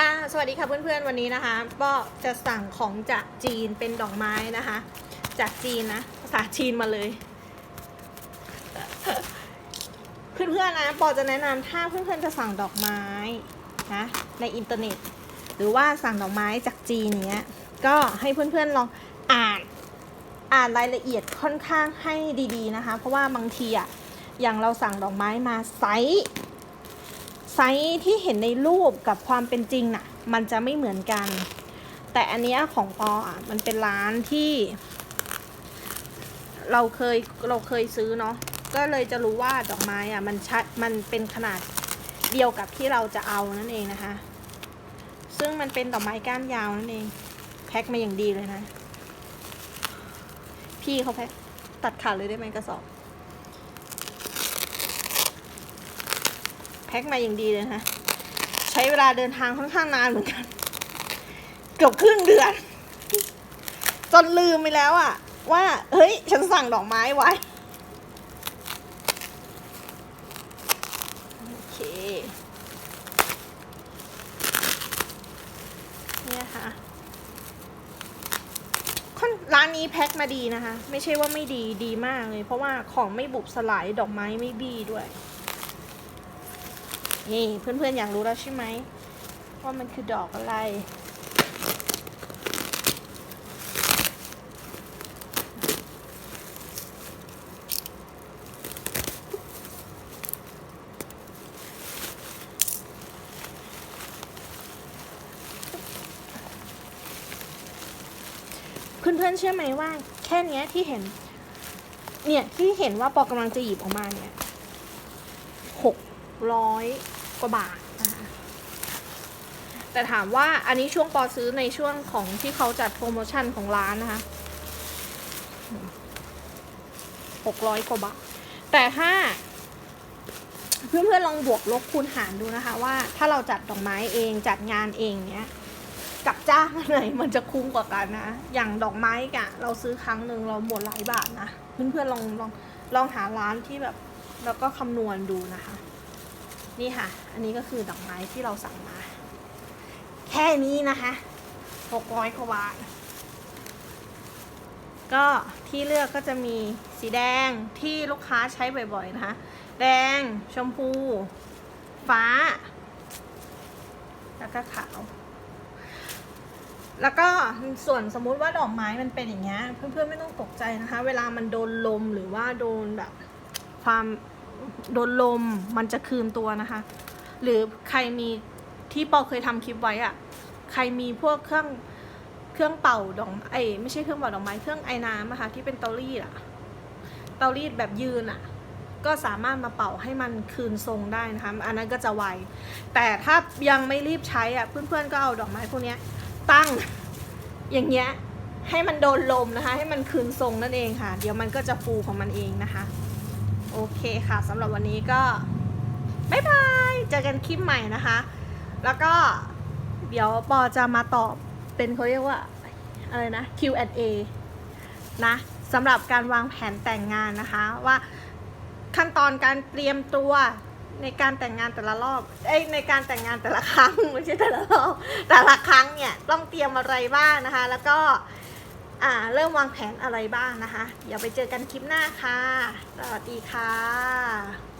ค่ะ สวัสดีค่ะเพื่อนๆ วันนี้นะคะ ก็จะสั่งของจากจีนเป็นดอกไม้นะคะ จากจีนนะ ภาษาจีนมาเลย เพื่อนๆ นะปอจะแนะนำถ้าเพื่อนๆ จะสั่งดอกไม้นะ ในอินเทอร์เน็ต หรือว่าสั่งดอกไม้จากจีนเนี้ย ก็ให้เพื่อนๆ ลองอ่าน อ่านรายละเอียดค่อนข้างให้ดีๆ นะคะ เพราะว่าบางทีอะอย่างเราสั่งดอกไม้มาไซส์ ไซส์ที่เห็นในรูปกับความเป็นจริงน่ะ มันจะไม่เหมือนกัน แต่อันเนี้ยของปออะมันเป็นร้านที่ เราเคยเราเคยซื้อเนาะก็เลยจะรู้ว่าดอกไม้อะมันชัดมันเป็นขนาดเดียวกับที่เราจะเอานั่นเองนะคะ ซึ่งมันเป็นดอกไม้ก้านยาวนั่นเอง แพ็คมาอย่างดีเลยนะ พี่เขาแพ็คตัดขาดเลยได้ไหมกระสอบ พ็คมาอย่างดีเลยนะใช้เวลาเดินทางค่อนข้างนานเหมือนกัน เกือบครึ่งเดือน จนลืมไปแล้วอะว่า เฮ้ย ฉันสั่งดอกไม้ไว้โอเคเนี่ยค่ะค่อนร้านนี้แพ็คมาดีนะคะ ไม่ใช่ว่าไม่ดีดีมากเลย เพราะว่าของไม่บุบสลายดอกไม้ไม่บี้ด้วย นี่เพื่อนๆอยากรู้แล้วใช่ไหมว่ามันคือดอกอะไรเพื่อนๆเชื่อไหมว่า แค่เนี้ยที่เห็น เนี่ยที่เห็นว่าปอกำลังจะหยิบออกมาเนี่ยหกร้อย ว่าบาทนะคะแต่ถามว่าอันนี้ช่วงปอซื้อในช่วงของที่เขาจัดโปรโมชั่นของร้านนะคะหกร้อยกว่าบาท แต่ถ้า เพื่อนๆลองบวกลบคูณหารดูนะคะ ว่าถ้าเราจัดดอกไม้เองจัดงานเองเนี้ยกับจ้างอันไหนมันจะคุ้มกว่ากันนะ อย่างดอกไม้กะเราซื้อครั้งหนึ่งเราหมดหลายบาทนะ เพื่อนๆลองลองลองหาร้านที่แบบ แล้วก็คำนวณดูนะคะ นี่ค่ะ อันนี้ก็คือดอกไม้ที่เราสั่งมา แค่นี้นะคะหกร้อยกว่าบาท ก็ที่เลือกก็จะมีสีแดงที่ลูกค้าใช้บ่อยๆนะคะ แดง ชมพู ฟ้า แล้วก็ขาว แล้วก็ส่วนสมมุติว่าดอกไม้มันเป็นอย่างเงี้ย เพื่อนๆไม่ต้องตกใจนะคะ เวลามันโดนลมหรือว่าโดนแบบความ โดนลมมันจะคืนตัวนะคะ หรือใครมีที่ปอเคยทำคลิปไว้อะใครมีพวกเครื่องเครื่องเป่าดอกไอไม่ใช่เครื่องเป่าดอกไม้เครื่องไอ้น้ำอะคะที่เป็นเตารีดอะเตารีดแบบยืนอะก็สามารถมาเป่าให้มันคืนทรงได้นะคะ อันนั้นก็จะไว แต่ถ้ายังไม่รีบใช้อะเพื่อนๆก็เอาดอกไม้พวกนี้ตั้งอย่างเงี้ยให้มันโดนลมนะคะ ให้มันคืนทรงนั่นเองค่ะ เดี๋ยวมันก็จะฟูของมันเองนะคะ โอเคค่ะสำหรับวันนี้ก็บ๊ายบายเจอกันคลิปใหม่นะคะ แล้วก็เดี๋ยวปอจะมาตอบเป็นเขาเรียกว่าอะไรนะ Q&A นะสำหรับการวางแผนแต่งงานนะคะ ว่าขั้นตอนการเตรียมตัวในการแต่งงานแต่ละรอบเอ้ยในการแต่งงานแต่ละครั้งไม่ใช่แต่ละรอบแต่ละครั้งเนี่ยต้องเตรียมอะไรบ้างนะคะ แล้วก็ อ่าเริ่มวางแผนอะไรบ้างนะคะ เดี๋ยวไปเจอกันคลิปหน้าค่ะ สวัสดีค่ะ